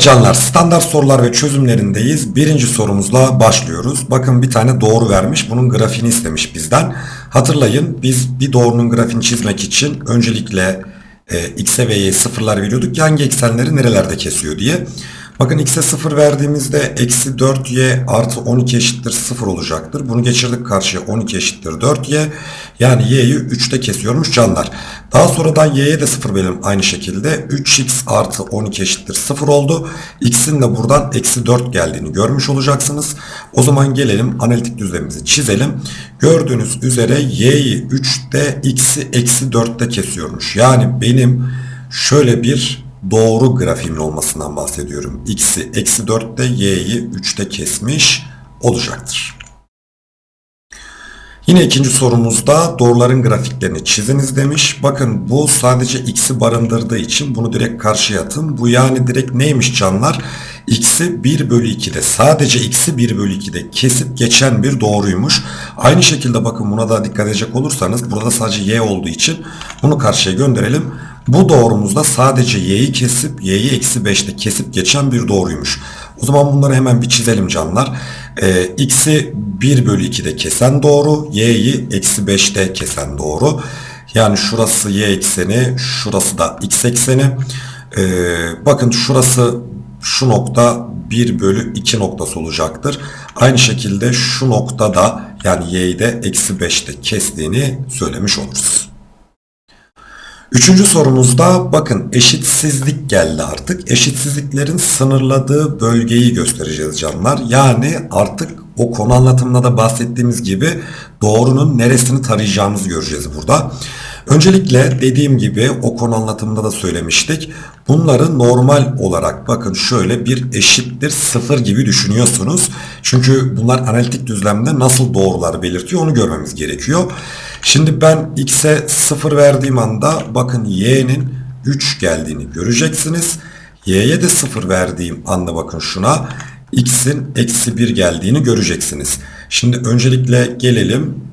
Canlar standart sorular ve çözümlerindeyiz. Birinci sorumuzla başlıyoruz. Bakın bir tane doğru vermiş. Bunun grafiğini istemiş bizden. Hatırlayın biz bir doğrunun grafiğini çizmek için öncelikle e, x'e ve y'ye sıfırlar veriyorduk. Hangi eksenleri nerelerde kesiyor diye. Bakın x'e 0 verdiğimizde eksi 4y artı 12 eşittir 0 olacaktır. Bunu geçirdik karşıya 12 eşittir 4y. Yani y'yi 3'te kesiyormuş canlar. Daha sonradan y'ye de 0 verelim aynı şekilde. 3x artı 12 eşittir 0 oldu. x'in de buradan eksi 4 geldiğini görmüş olacaksınız. O zaman gelelim analitik düzlemimizi çizelim. Gördüğünüz üzere y'yi 3'te x'i eksi 4'te kesiyormuş. Yani benim şöyle bir doğru grafiğimin olmasından bahsediyorum. X'i eksi 4'te y'yi 3'te kesmiş olacaktır. Yine ikinci sorumuzda doğruların grafiklerini çiziniz demiş. Bakın bu sadece x'i barındırdığı için bunu direkt karşıya atın. Bu yani direkt neymiş canlar? x'i 1 bölü 2'de sadece x'i 1 bölü 2'de kesip geçen bir doğruymuş. Aynı şekilde bakın buna da dikkat edecek olursanız burada sadece y olduğu için bunu karşıya gönderelim. Bu doğrumuzda sadece y'yi kesip y'yi eksi 5'te kesip geçen bir doğruymuş. O zaman bunları hemen bir çizelim canlar. Ee, x'i 1 bölü 2'de kesen doğru, y'yi eksi 5'te kesen doğru. Yani şurası y ekseni, şurası da x ekseni. Ee, bakın şurası şu nokta 1 bölü 2 noktası olacaktır. Aynı şekilde şu noktada yani y'yi de eksi 5'te kestiğini söylemiş oluruz. Üçüncü sorumuzda bakın eşitsizlik geldi artık. Eşitsizliklerin sınırladığı bölgeyi göstereceğiz canlar. Yani artık o konu anlatımında da bahsettiğimiz gibi doğrunun neresini tarayacağımızı göreceğiz burada. Öncelikle dediğim gibi o konu anlatımında da söylemiştik. Bunları normal olarak bakın şöyle bir eşittir sıfır gibi düşünüyorsunuz. Çünkü bunlar analitik düzlemde nasıl doğrular belirtiyor onu görmemiz gerekiyor. Şimdi ben x'e 0 verdiğim anda bakın y'nin 3 geldiğini göreceksiniz. y'ye de 0 verdiğim anda bakın şuna x'in eksi 1 geldiğini göreceksiniz. Şimdi öncelikle gelelim.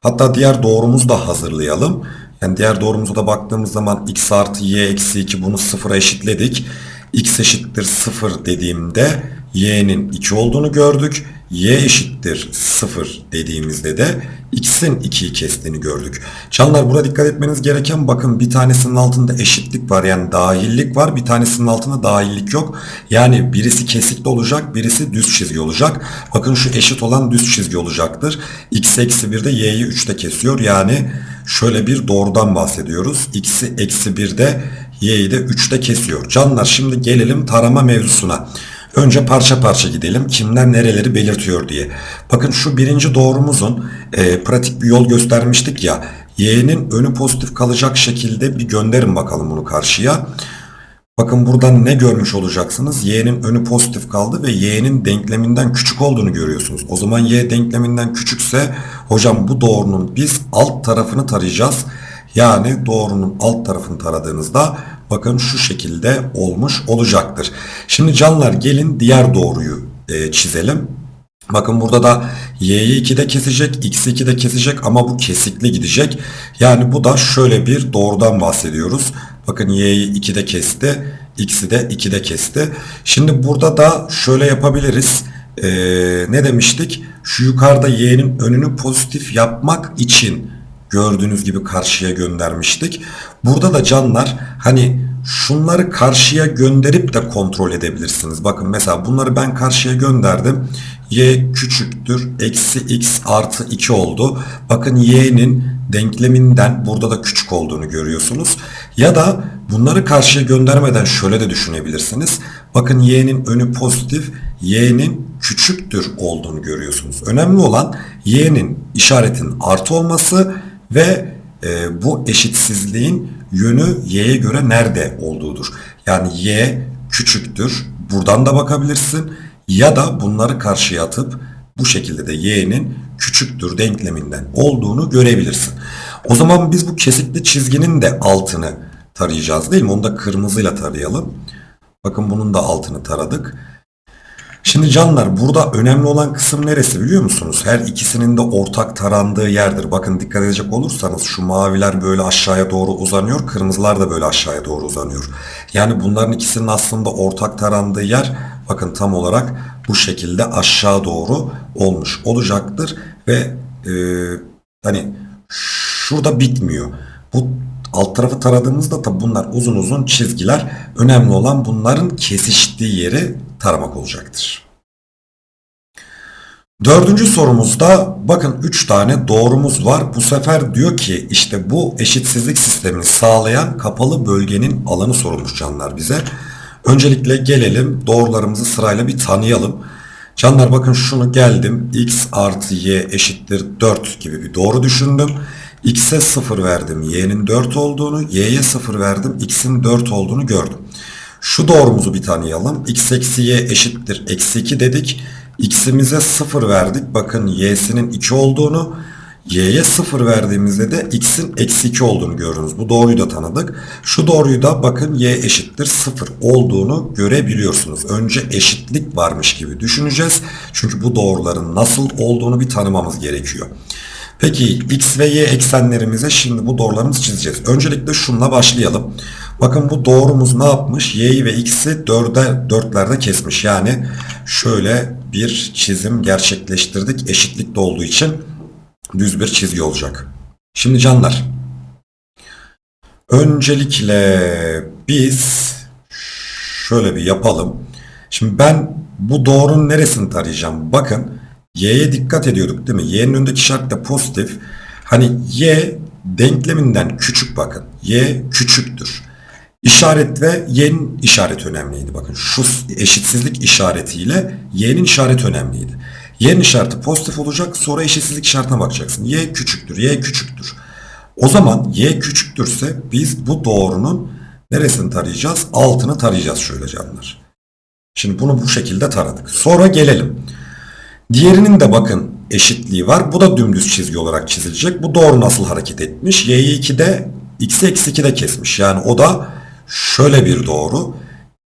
Hatta diğer doğrumuzu da hazırlayalım. Yani diğer doğrumuza da baktığımız zaman x artı y eksi 2 bunu 0'a eşitledik. x eşittir 0 dediğimde y'nin 2 olduğunu gördük. Y eşittir 0 dediğimizde de x'in 2'yi kestiğini gördük. Canlar burada dikkat etmeniz gereken bakın bir tanesinin altında eşitlik var yani dahillik var. Bir tanesinin altında dahillik yok. Yani birisi kesikli olacak birisi düz çizgi olacak. Bakın şu eşit olan düz çizgi olacaktır. x eksi 1'de y'yi 3'te kesiyor. Yani şöyle bir doğrudan bahsediyoruz. x'i eksi 1'de y'yi de 3'te kesiyor. Canlar şimdi gelelim tarama mevzusuna. Önce parça parça gidelim. Kimler nereleri belirtiyor diye. Bakın şu birinci doğrumuzun e, pratik bir yol göstermiştik ya. Y'nin önü pozitif kalacak şekilde bir gönderin bakalım bunu karşıya. Bakın buradan ne görmüş olacaksınız? Y'nin önü pozitif kaldı ve Y'nin denkleminden küçük olduğunu görüyorsunuz. O zaman Y denkleminden küçükse hocam bu doğrunun biz alt tarafını tarayacağız. Yani doğrunun alt tarafını taradığınızda bakın şu şekilde olmuş olacaktır. Şimdi canlar gelin diğer doğruyu e, çizelim. Bakın burada da y'yi 2'de kesecek, x'i 2'de kesecek ama bu kesikli gidecek. Yani bu da şöyle bir doğrudan bahsediyoruz. Bakın y'yi 2'de kesti, x'i de 2'de kesti. Şimdi burada da şöyle yapabiliriz. Ee, ne demiştik? Şu yukarıda y'nin önünü pozitif yapmak için gördüğünüz gibi karşıya göndermiştik. Burada da canlar hani şunları karşıya gönderip de kontrol edebilirsiniz. Bakın mesela bunları ben karşıya gönderdim. Y küçüktür. Eksi x artı 2 oldu. Bakın y'nin denkleminden burada da küçük olduğunu görüyorsunuz. Ya da bunları karşıya göndermeden şöyle de düşünebilirsiniz. Bakın y'nin önü pozitif. Y'nin küçüktür olduğunu görüyorsunuz. Önemli olan y'nin işaretin artı olması ve e, bu eşitsizliğin yönü y'ye göre nerede olduğudur. Yani y küçüktür. Buradan da bakabilirsin. Ya da bunları karşıya atıp bu şekilde de y'nin küçüktür denkleminden olduğunu görebilirsin. O zaman biz bu kesikli çizginin de altını tarayacağız değil mi? Onu da kırmızıyla tarayalım. Bakın bunun da altını taradık. Şimdi canlar burada önemli olan kısım neresi biliyor musunuz? Her ikisinin de ortak tarandığı yerdir. Bakın dikkat edecek olursanız şu maviler böyle aşağıya doğru uzanıyor. Kırmızılar da böyle aşağıya doğru uzanıyor. Yani bunların ikisinin aslında ortak tarandığı yer bakın tam olarak bu şekilde aşağı doğru olmuş olacaktır. Ve e, hani şurada bitmiyor. Bu alt tarafı taradığımızda tabi bunlar uzun uzun çizgiler. Önemli olan bunların kesiştiği yeri taramak olacaktır. Dördüncü sorumuzda bakın 3 tane doğrumuz var. Bu sefer diyor ki işte bu eşitsizlik sistemini sağlayan kapalı bölgenin alanı sorulmuş canlar bize. Öncelikle gelelim doğrularımızı sırayla bir tanıyalım. Canlar bakın şunu geldim x artı y eşittir 4 gibi bir doğru düşündüm. X'e 0 verdim. Y'nin 4 olduğunu, Y'ye 0 verdim. X'in 4 olduğunu gördüm. Şu doğrumuzu bir tanıyalım. X eksi Y eşittir. Eksi 2 dedik. X'imize 0 verdik. Bakın Y'sinin 2 olduğunu, Y'ye 0 verdiğimizde de X'in eksi 2 olduğunu görürüz. Bu doğruyu da tanıdık. Şu doğruyu da bakın Y eşittir 0 olduğunu görebiliyorsunuz. Önce eşitlik varmış gibi düşüneceğiz. Çünkü bu doğruların nasıl olduğunu bir tanımamız gerekiyor. Peki x ve y eksenlerimize şimdi bu doğrularımızı çizeceğiz. Öncelikle şunla başlayalım. Bakın bu doğrumuz ne yapmış? y'yi ve x'i dörde, dörtlerde kesmiş. Yani şöyle bir çizim gerçekleştirdik. Eşitlikte olduğu için düz bir çizgi olacak. Şimdi canlar. Öncelikle biz şöyle bir yapalım. Şimdi ben bu doğrunun neresini tarayacağım? Bakın y'ye dikkat ediyorduk değil mi? Y'nin önündeki işaret de pozitif. Hani y denkleminden küçük bakın. Y küçüktür. İşaret ve y'nin işareti önemliydi. Bakın şu eşitsizlik işaretiyle y'nin işareti önemliydi. Y'nin işareti pozitif olacak sonra eşitsizlik işaretine bakacaksın. Y küçüktür, y küçüktür. O zaman y küçüktürse biz bu doğrunun neresini tarayacağız? Altını tarayacağız şöyle canlar. Şimdi bunu bu şekilde taradık. Sonra gelelim. Diğerinin de bakın eşitliği var. Bu da dümdüz çizgi olarak çizilecek. Bu doğru nasıl hareket etmiş? Y'yi 2'de x'i eksi 2'de kesmiş. Yani o da şöyle bir doğru.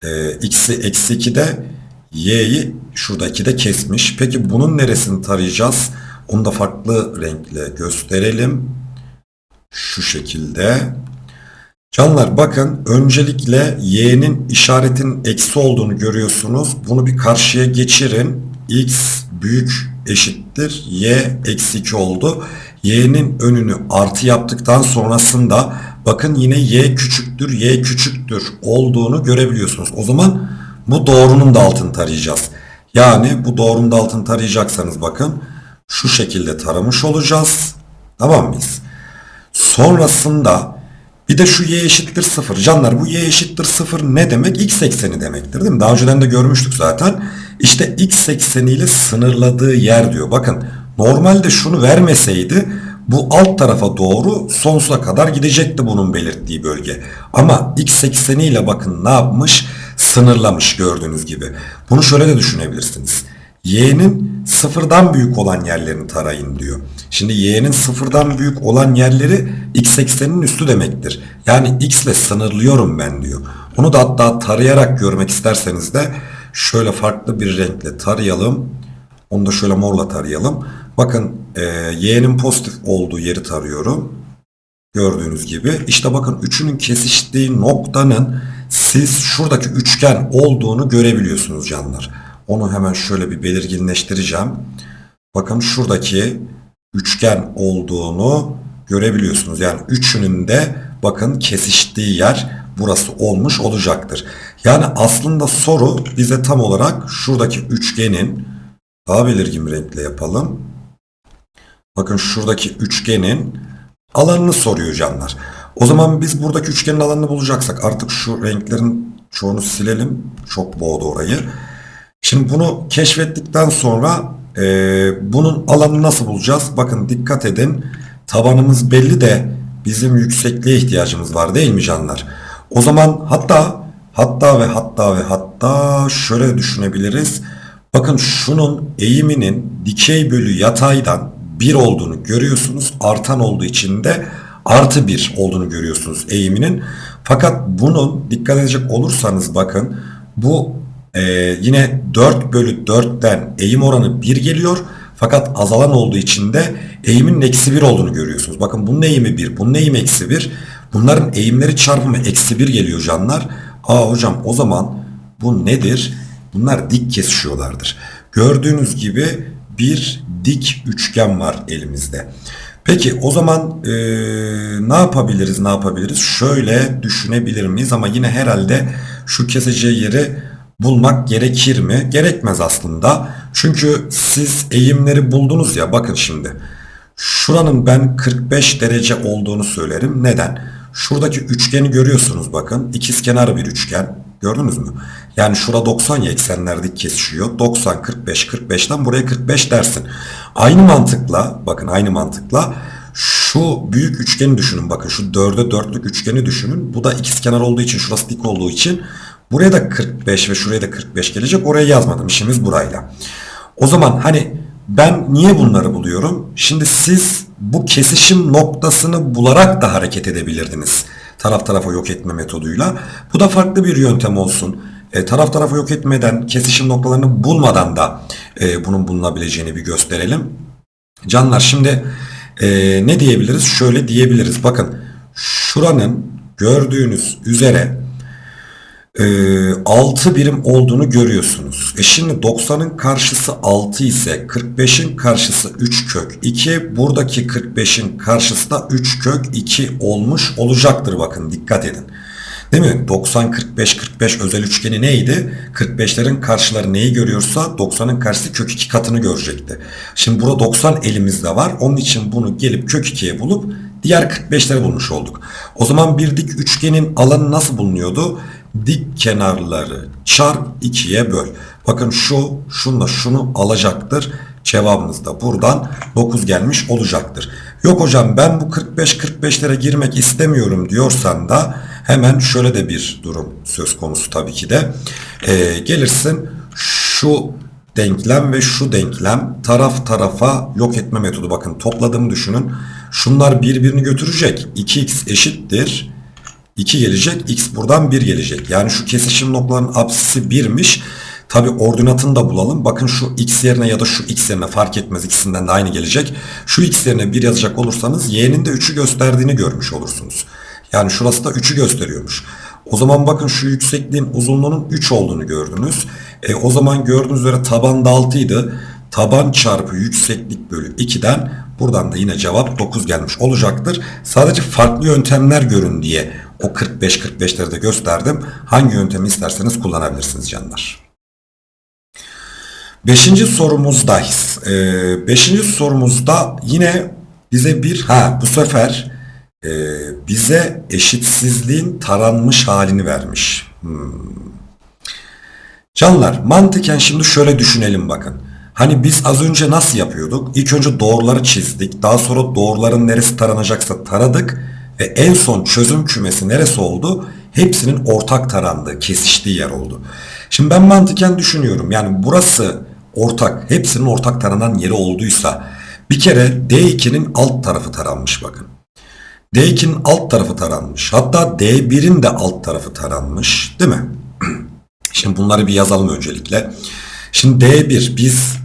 Ee, x'i eksi 2'de y'yi şurada 2'de kesmiş. Peki bunun neresini tarayacağız? Onu da farklı renkle gösterelim. Şu şekilde. Canlar bakın öncelikle y'nin işaretin eksi olduğunu görüyorsunuz. Bunu bir karşıya geçirin. X büyük eşittir y eksi 2 oldu. y'nin önünü artı yaptıktan sonrasında bakın yine y küçüktür y küçüktür olduğunu görebiliyorsunuz. O zaman bu doğrunun da altını tarayacağız. Yani bu doğrunun da altını tarayacaksanız bakın şu şekilde taramış olacağız. Tamam mıyız? Sonrasında bir de şu y eşittir 0. Canlar bu y eşittir 0 ne demek? X ekseni demektir değil mi? Daha önceden de görmüştük zaten. İşte x ekseniyle sınırladığı yer diyor. Bakın normalde şunu vermeseydi bu alt tarafa doğru sonsuza kadar gidecekti bunun belirttiği bölge. Ama x ekseniyle bakın ne yapmış? Sınırlamış gördüğünüz gibi. Bunu şöyle de düşünebilirsiniz. y'nin sıfırdan büyük olan yerlerini tarayın diyor. Şimdi y'nin sıfırdan büyük olan yerleri x ekseninin üstü demektir. Yani x ile sınırlıyorum ben diyor. Bunu da hatta tarayarak görmek isterseniz de şöyle farklı bir renkle tarayalım. Onu da şöyle morla tarayalım. Bakın e, y'nin pozitif olduğu yeri tarıyorum. Gördüğünüz gibi. İşte bakın üçünün kesiştiği noktanın siz şuradaki üçgen olduğunu görebiliyorsunuz canlar. Onu hemen şöyle bir belirginleştireceğim. Bakın şuradaki üçgen olduğunu görebiliyorsunuz. Yani üçünün de bakın kesiştiği yer burası olmuş olacaktır. Yani aslında soru bize tam olarak şuradaki üçgenin daha belirgin bir renkle yapalım. Bakın şuradaki üçgenin alanını soruyor canlar. O zaman biz buradaki üçgenin alanını bulacaksak artık şu renklerin çoğunu silelim. Çok boğdu orayı. Şimdi bunu keşfettikten sonra e, bunun alanını nasıl bulacağız? Bakın dikkat edin. Tabanımız belli de bizim yüksekliğe ihtiyacımız var değil mi canlar? O zaman hatta hatta ve hatta ve hatta şöyle düşünebiliriz. Bakın şunun eğiminin dikey bölü yataydan 1 olduğunu görüyorsunuz. Artan olduğu için de artı 1 olduğunu görüyorsunuz eğiminin. Fakat bunun dikkat edecek olursanız bakın bu Ee, yine 4 bölü 4'ten eğim oranı 1 geliyor. Fakat azalan olduğu için de eğimin eksi 1 olduğunu görüyorsunuz. Bakın bunun eğimi 1, bunun eğimi eksi 1. Bunların eğimleri çarpımı eksi 1 geliyor canlar. Aa hocam o zaman bu nedir? Bunlar dik kesişiyorlardır. Gördüğünüz gibi bir dik üçgen var elimizde. Peki o zaman eee, ne yapabiliriz ne yapabiliriz? Şöyle düşünebilir miyiz? Ama yine herhalde şu keseceği yeri bulmak gerekir mi? Gerekmez aslında. Çünkü siz eğimleri buldunuz ya bakın şimdi. Şuranın ben 45 derece olduğunu söylerim. Neden? Şuradaki üçgeni görüyorsunuz bakın. İkizkenar bir üçgen. Gördünüz mü? Yani şura 90 ya eksenler kesişiyor. 90, 45, 45'ten buraya 45 dersin. Aynı mantıkla bakın aynı mantıkla şu büyük üçgeni düşünün bakın şu dörde dörtlük üçgeni düşünün. Bu da ikizkenar olduğu için şurası dik olduğu için buraya da 45 ve şuraya da 45 gelecek. Oraya yazmadım işimiz burayla. O zaman hani ben niye bunları buluyorum? Şimdi siz bu kesişim noktasını bularak da hareket edebilirdiniz. Taraf tarafa yok etme metoduyla. Bu da farklı bir yöntem olsun. E, taraf tarafa yok etmeden, kesişim noktalarını bulmadan da e, bunun bulunabileceğini bir gösterelim. Canlar şimdi e, ne diyebiliriz? Şöyle diyebiliriz. Bakın şuranın gördüğünüz üzere 6 birim olduğunu görüyorsunuz. E şimdi 90'ın karşısı 6 ise 45'in karşısı 3 kök 2. Buradaki 45'in karşısı da 3 kök 2 olmuş olacaktır bakın dikkat edin. Değil mi? 90 45 45 özel üçgeni neydi? 45'lerin karşıları neyi görüyorsa 90'ın karşısı kök 2 katını görecekti. Şimdi burada 90 elimizde var. Onun için bunu gelip kök 2'ye bulup diğer 45'leri bulmuş olduk. O zaman bir dik üçgenin alanı nasıl bulunuyordu? Dik kenarları çarp 2'ye böl. Bakın şu şunla şunu alacaktır. Cevabımız da buradan 9 gelmiş olacaktır. Yok hocam ben bu 45-45'lere girmek istemiyorum diyorsan da hemen şöyle de bir durum söz konusu tabii ki de. Ee, gelirsin şu denklem ve şu denklem taraf tarafa yok etme metodu. Bakın topladığımı düşünün. Şunlar birbirini götürecek. 2x eşittir. 2 gelecek. X buradan 1 gelecek. Yani şu kesişim noktalarının apsisi 1'miş. Tabi ordinatını da bulalım. Bakın şu x yerine ya da şu x yerine fark etmez. ikisinden de aynı gelecek. Şu x yerine 1 yazacak olursanız y'nin de 3'ü gösterdiğini görmüş olursunuz. Yani şurası da 3'ü gösteriyormuş. O zaman bakın şu yüksekliğin uzunluğunun 3 olduğunu gördünüz. E, o zaman gördüğünüz üzere taban da 6 idi. Taban çarpı yükseklik bölü 2'den buradan da yine cevap 9 gelmiş olacaktır. Sadece farklı yöntemler görün diye o 45-45'leri de gösterdim. Hangi yöntemi isterseniz kullanabilirsiniz canlar. Beşinci sorumuzdayız. Ee, beşinci sorumuzda yine bize bir ha bu sefer e, bize eşitsizliğin taranmış halini vermiş. Hmm. Canlar mantıken şimdi şöyle düşünelim bakın. Hani biz az önce nasıl yapıyorduk? İlk önce doğruları çizdik. Daha sonra doğruların neresi taranacaksa taradık. Ve en son çözüm kümesi neresi oldu? Hepsinin ortak tarandığı, kesiştiği yer oldu. Şimdi ben mantıken düşünüyorum. Yani burası ortak, hepsinin ortak taranan yeri olduysa bir kere D2'nin alt tarafı taranmış bakın. D2'nin alt tarafı taranmış. Hatta D1'in de alt tarafı taranmış. Değil mi? Şimdi bunları bir yazalım öncelikle. Şimdi D1 biz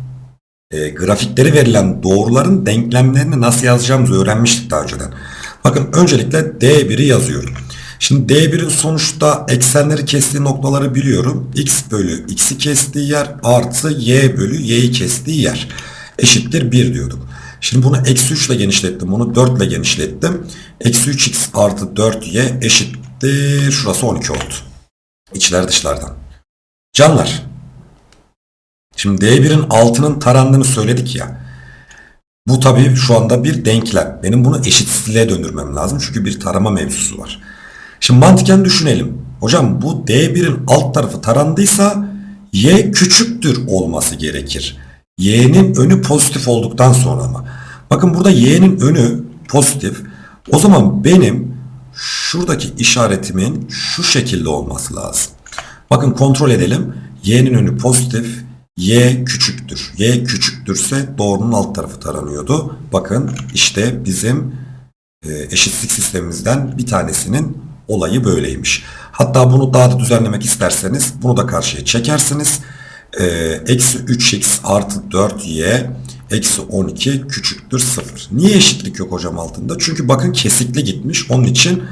e, grafikleri verilen doğruların denklemlerini nasıl yazacağımızı öğrenmiştik daha önceden. Bakın öncelikle D1'i yazıyorum. Şimdi D1'in sonuçta eksenleri kestiği noktaları biliyorum. X bölü x'i kestiği yer artı y bölü y'yi kestiği yer. Eşittir 1 diyorduk. Şimdi bunu eksi 3 ile genişlettim. Bunu 4 ile genişlettim. Eksi 3x artı 4y eşittir. Şurası 12 oldu. İçler dışlardan. Canlar. Şimdi D1'in altının tarandığını söyledik ya. Bu tabii şu anda bir denklem. Benim bunu eşitsizliğe döndürmem lazım. Çünkü bir tarama mevzusu var. Şimdi mantıken düşünelim. Hocam bu D1'in alt tarafı tarandıysa Y küçüktür olması gerekir. Y'nin önü pozitif olduktan sonra ama. Bakın burada Y'nin önü pozitif. O zaman benim şuradaki işaretimin şu şekilde olması lazım. Bakın kontrol edelim. Y'nin önü pozitif. Y küçüktür. Y küçüktürse doğrunun alt tarafı taranıyordu. Bakın işte bizim e, eşitlik sistemimizden bir tanesinin olayı böyleymiş. Hatta bunu daha da düzenlemek isterseniz bunu da karşıya çekersiniz. Ee, eksi 3x artı 4y eksi 12 küçüktür 0. Niye eşitlik yok hocam altında? Çünkü bakın kesikli gitmiş. Onun için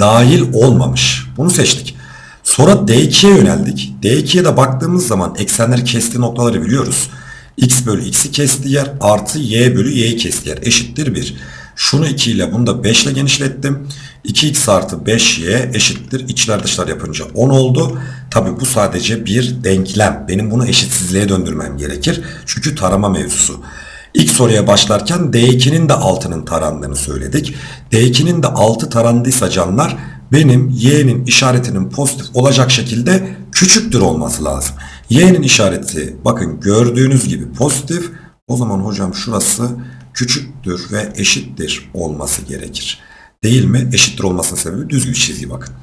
dahil olmamış. Bunu seçtik. Sonra D2'ye yöneldik. D2'ye de baktığımız zaman eksenleri kestiği noktaları biliyoruz. X bölü x'i kestiği yer artı y bölü y'yi kestiği yer eşittir 1. Şunu 2 ile bunu da 5 ile genişlettim. 2x artı 5y eşittir. İçler dışlar yapınca 10 oldu. Tabi bu sadece bir denklem. Benim bunu eşitsizliğe döndürmem gerekir. Çünkü tarama mevzusu. İlk soruya başlarken D2'nin de altının tarandığını söyledik. D2'nin de altı tarandıysa canlar benim y'nin işaretinin pozitif olacak şekilde küçüktür olması lazım. Y'nin işareti bakın gördüğünüz gibi pozitif. O zaman hocam şurası küçüktür ve eşittir olması gerekir. Değil mi? Eşittir olmasının sebebi düz bir çizgi bakın.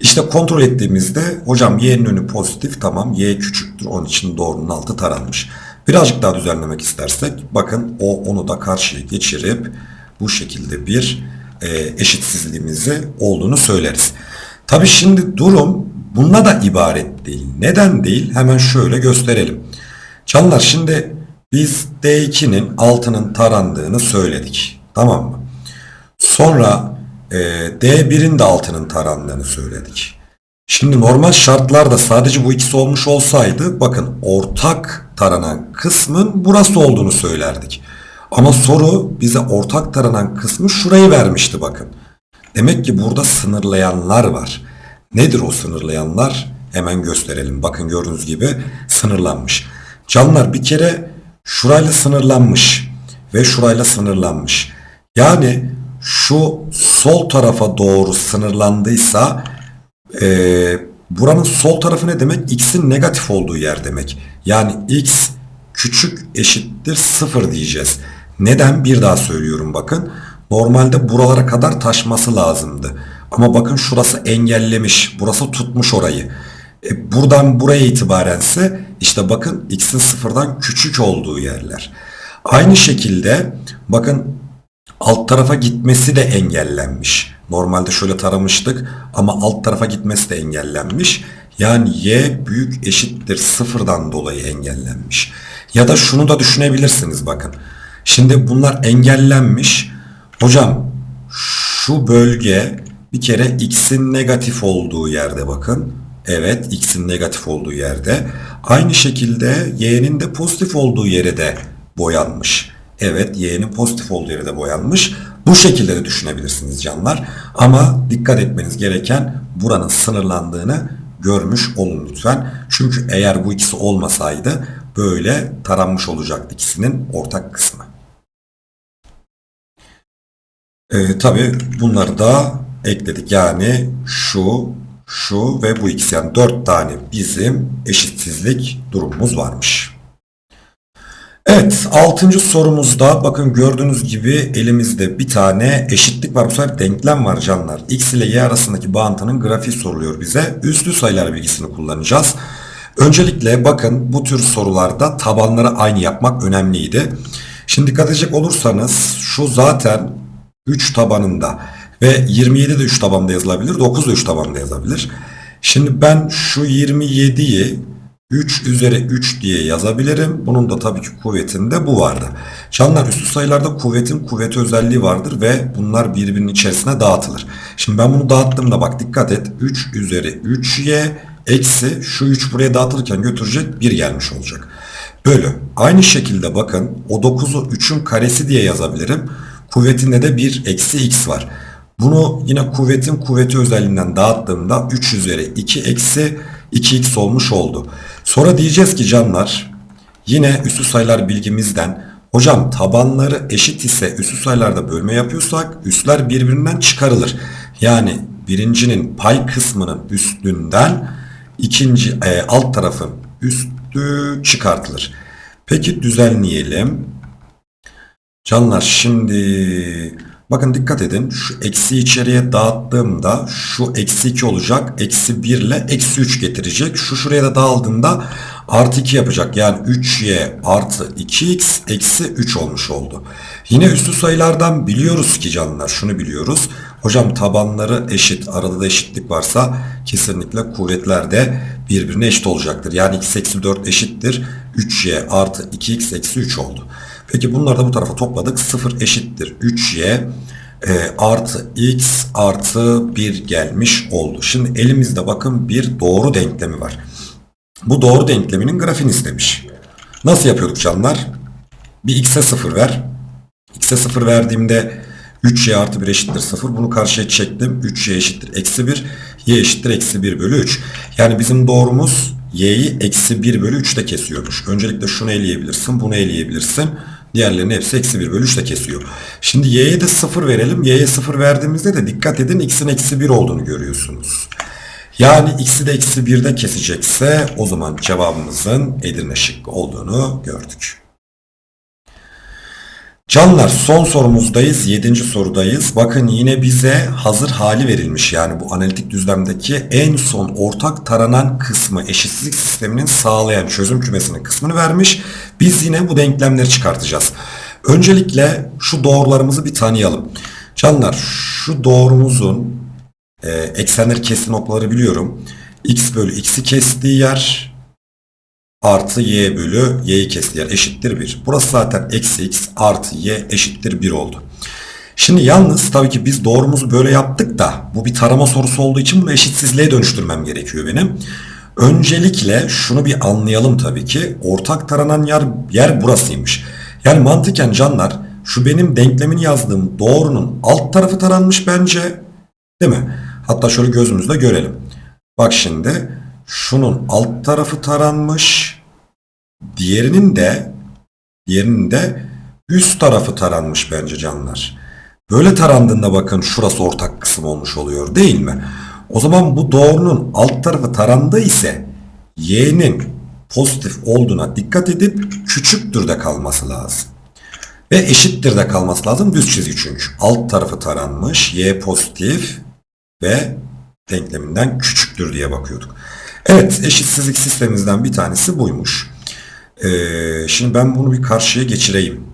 İşte kontrol ettiğimizde hocam y'nin önü pozitif tamam y küçüktür onun için doğrunun altı taranmış. Birazcık daha düzenlemek istersek bakın o onu da karşıya geçirip bu şekilde bir eşitsizliğimizi olduğunu söyleriz. Tabi şimdi durum bununla da ibaret değil. Neden değil? Hemen şöyle gösterelim. Canlar şimdi biz D2'nin altının tarandığını söyledik. Tamam mı? Sonra e, D1'in de altının tarandığını söyledik. Şimdi normal şartlarda sadece bu ikisi olmuş olsaydı bakın ortak taranan kısmın burası olduğunu söylerdik. Ama soru bize ortak taranan kısmı şurayı vermişti bakın. Demek ki burada sınırlayanlar var. Nedir o sınırlayanlar? Hemen gösterelim. Bakın gördüğünüz gibi sınırlanmış. Canlar bir kere şurayla sınırlanmış ve şurayla sınırlanmış. Yani şu sol tarafa doğru sınırlandıysa e, buranın sol tarafı ne demek? X'in negatif olduğu yer demek. Yani X küçük eşittir 0 diyeceğiz. Neden? Bir daha söylüyorum bakın. Normalde buralara kadar taşması lazımdı. Ama bakın şurası engellemiş. Burası tutmuş orayı. E, buradan buraya itibarense işte bakın x'in sıfırdan küçük olduğu yerler. Aynı şekilde bakın alt tarafa gitmesi de engellenmiş. Normalde şöyle taramıştık ama alt tarafa gitmesi de engellenmiş. Yani y büyük eşittir sıfırdan dolayı engellenmiş. Ya da şunu da düşünebilirsiniz bakın. Şimdi bunlar engellenmiş. Hocam şu bölge bir kere x'in negatif olduğu yerde bakın. Evet x'in negatif olduğu yerde. Aynı şekilde y'nin de pozitif olduğu yere de boyanmış. Evet y'nin pozitif olduğu yere de boyanmış. Bu şekilde de düşünebilirsiniz canlar. Ama dikkat etmeniz gereken buranın sınırlandığını görmüş olun lütfen. Çünkü eğer bu ikisi olmasaydı böyle taranmış olacaktı ikisinin ortak kısmı. Ee, Tabi bunları da ekledik. Yani şu, şu ve bu ikisi yani dört tane bizim eşitsizlik durumumuz varmış. Evet, altıncı sorumuzda bakın gördüğünüz gibi elimizde bir tane eşitlik var. Bu sefer denklem var canlar. X ile Y arasındaki bağıntının grafiği soruluyor bize. Üstlü sayılar bilgisini kullanacağız. Öncelikle bakın bu tür sorularda tabanları aynı yapmak önemliydi. Şimdi dikkat edecek olursanız şu zaten 3 tabanında ve 27 de 3 tabanında yazılabilir. 9 da 3 tabanında yazabilir. Şimdi ben şu 27'yi 3 üzeri 3 diye yazabilirim. Bunun da tabii ki kuvvetinde bu vardı. Canlar üstü sayılarda kuvvetin kuvveti özelliği vardır ve bunlar birbirinin içerisine dağıtılır. Şimdi ben bunu dağıttığımda bak dikkat et. 3 üzeri 3y eksi şu 3 buraya dağıtılırken götürecek 1 gelmiş olacak. Bölü. Aynı şekilde bakın o 9'u 3'ün karesi diye yazabilirim. Kuvvetinde de 1 eksi x var. Bunu yine kuvvetin kuvveti özelliğinden dağıttığımda 3 üzeri 2 eksi 2x olmuş oldu. Sonra diyeceğiz ki canlar yine üstü sayılar bilgimizden hocam tabanları eşit ise üstü sayılarda bölme yapıyorsak üstler birbirinden çıkarılır. Yani birincinin pay kısmının üstünden ikinci e, alt tarafın üstü çıkartılır. Peki düzenleyelim. Canlar şimdi bakın dikkat edin şu eksi içeriye dağıttığımda şu eksi 2 olacak eksi 1 ile eksi 3 getirecek. Şu şuraya da dağıldığında artı 2 yapacak yani 3y artı 2x eksi 3 olmuş oldu. Yine üstü sayılardan biliyoruz ki canlar şunu biliyoruz. Hocam tabanları eşit. Arada da eşitlik varsa kesinlikle kuvvetler de birbirine eşit olacaktır. Yani x eksi 4 eşittir. 3y artı 2x eksi 3 oldu. Peki bunları da bu tarafa topladık. 0 eşittir 3y e, artı x artı 1 gelmiş oldu. Şimdi elimizde bakın bir doğru denklemi var. Bu doğru denkleminin grafiğini istemiş. Nasıl yapıyorduk canlar? Bir x'e 0 ver. x'e 0 verdiğimde 3y artı 1 eşittir 0. Bunu karşıya çektim. 3y eşittir eksi 1. y eşittir eksi 1 bölü 3. Yani bizim doğrumuz y'yi eksi 1 bölü 3'te kesiyormuş. Öncelikle şunu eleyebilirsin. Bunu eleyebilirsin. Diğerlerinin hepsi eksi 1 bölü 3'te kesiyor. Şimdi y'ye de 0 verelim. y'ye 0 verdiğimizde de dikkat edin x'in eksi 1 olduğunu görüyorsunuz. Yani x'i de eksi 1'de kesecekse o zaman cevabımızın Edirne şıkkı olduğunu gördük. Canlar son sorumuzdayız. 7. sorudayız. Bakın yine bize hazır hali verilmiş. Yani bu analitik düzlemdeki en son ortak taranan kısmı eşitsizlik sisteminin sağlayan çözüm kümesinin kısmını vermiş. Biz yine bu denklemleri çıkartacağız. Öncelikle şu doğrularımızı bir tanıyalım. Canlar şu doğrumuzun e, eksenleri kestiği noktaları biliyorum. x bölü x'i kestiği yer artı y bölü y'yi kestiği yer eşittir 1. Burası zaten eksi x artı y eşittir 1 oldu. Şimdi yalnız tabii ki biz doğrumuzu böyle yaptık da bu bir tarama sorusu olduğu için bunu eşitsizliğe dönüştürmem gerekiyor benim. Öncelikle şunu bir anlayalım tabii ki. Ortak taranan yer, yer burasıymış. Yani mantıken canlar şu benim denklemini yazdığım doğrunun alt tarafı taranmış bence. Değil mi? Hatta şöyle gözümüzle görelim. Bak şimdi şunun alt tarafı taranmış. Diğerinin de diğerinin de üst tarafı taranmış bence canlar. Böyle tarandığında bakın şurası ortak kısım olmuş oluyor değil mi? O zaman bu doğrunun alt tarafı tarandı ise y'nin pozitif olduğuna dikkat edip küçüktür de kalması lazım. Ve eşittir de kalması lazım düz çizgi çünkü. Alt tarafı taranmış, y pozitif ve denkleminden küçüktür diye bakıyorduk. Evet eşitsizlik sistemimizden bir tanesi buymuş. Ee, şimdi ben bunu bir karşıya geçireyim.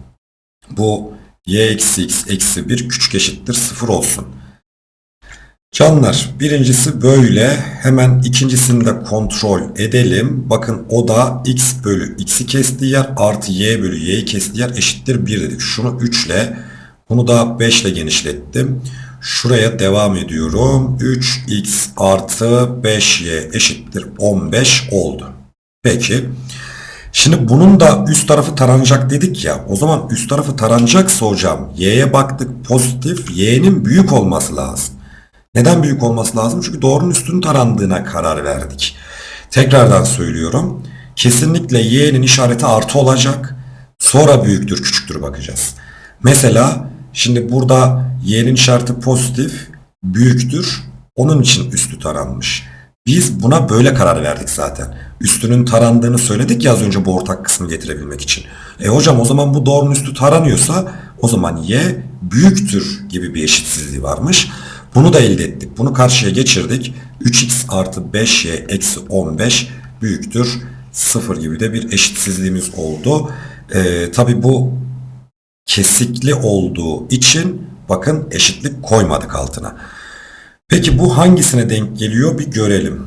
Bu y eksi x eksi 1 küçük eşittir 0 olsun. Canlar birincisi böyle hemen ikincisini de kontrol edelim. Bakın o da x bölü x'i kestiği yer artı y bölü y'yi kestiği yer eşittir 1 dedik. Şunu 3 ile bunu da 5 ile genişlettim. Şuraya devam ediyorum. 3x artı 5y eşittir 15 oldu. Peki. Şimdi bunun da üst tarafı taranacak dedik ya. O zaman üst tarafı taranacaksa hocam y'ye baktık pozitif. y'nin büyük olması lazım. Neden büyük olması lazım? Çünkü doğrunun üstünün tarandığına karar verdik. Tekrardan söylüyorum. Kesinlikle y'nin işareti artı olacak. Sonra büyüktür küçüktür bakacağız. Mesela şimdi burada y'nin işareti pozitif büyüktür. Onun için üstü taranmış. Biz buna böyle karar verdik zaten. Üstünün tarandığını söyledik ya az önce bu ortak kısmı getirebilmek için. E hocam o zaman bu doğrunun üstü taranıyorsa o zaman y büyüktür gibi bir eşitsizliği varmış. Bunu da elde ettik. Bunu karşıya geçirdik. 3x artı 5y eksi 15 büyüktür 0 gibi de bir eşitsizliğimiz oldu. Ee, Tabi bu kesikli olduğu için bakın eşitlik koymadık altına. Peki bu hangisine denk geliyor bir görelim.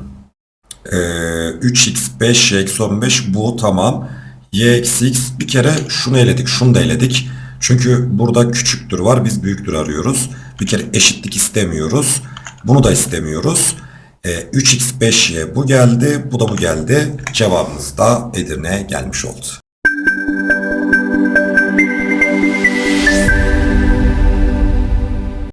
Ee, 3x 5y eksi 15 bu tamam. y x bir kere şunu eledik şunu da eledik. Çünkü burada küçüktür var biz büyüktür arıyoruz. Bir kere eşitlik istemiyoruz. Bunu da istemiyoruz. Ee, 3x 5y bu geldi bu da bu geldi. Cevabımız da Edirne gelmiş oldu.